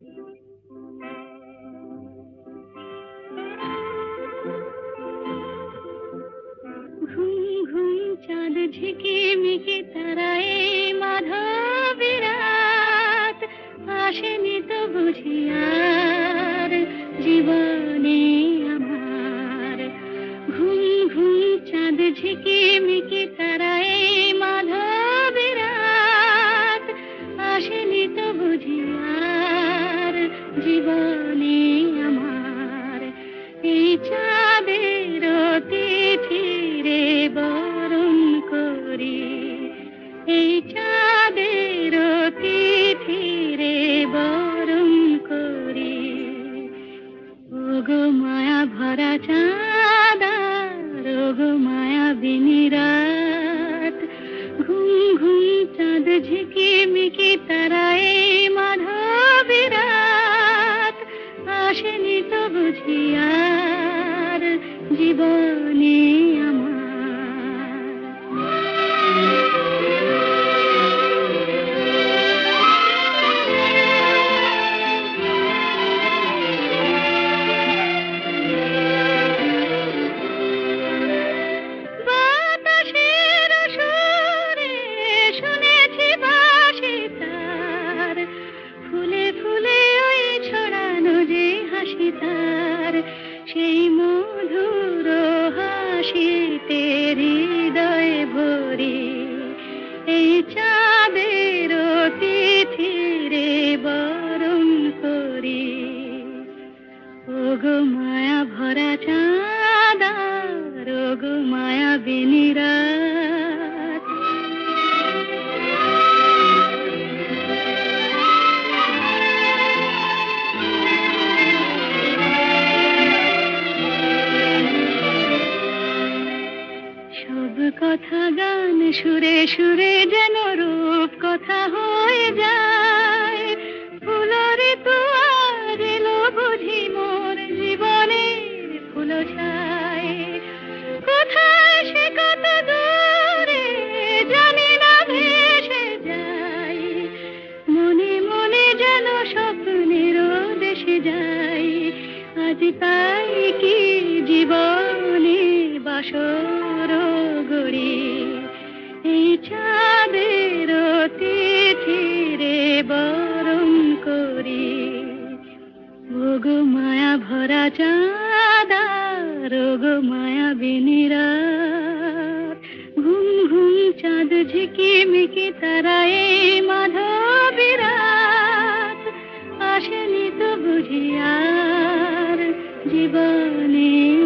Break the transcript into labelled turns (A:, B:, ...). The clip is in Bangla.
A: ঘুম ঘুম চাঁদ ঝিকে মিকে তারায় মাধবী রাত আসেনি তো বুঝি আর জীবনে আমার। ঘুম ঘুম চাঁদ ঝিকে মিকে জীবনে আমার। এই চাঁদের তিথিরে বরণ করি। এই চাঁদের তিথিরে বরণ করি। ওগো মায়া ভরা চাঁদা ওগো মায়া বিনিরাত। ঘুম ঘুম চাঁদ ঝিকি মিকি তারায় তো মায়া ভরা চাঁদা সব কথা গান সুরে সুরে যেন রূপ কথা হয়ে যায়। ফুলরে তো আজ এলো বুঝি মোর জীবনের ফুল ছায়। কোথায় সে কত দূরে জানি না ভেসে যাই মনে মনে যেন স্বপ্নের দেশে যাই আজ তাই কি জীবনে বাসর চাঁদের রে বরম করি। ভোগ মায়া ভরা চাঁদা রোগ মায়া বিনিরা ঘুম ঘুম চাঁদ ঝিকি মিকি তারা এই মাধবিরাত আসেনি তো বুঝিয়ার জীবনে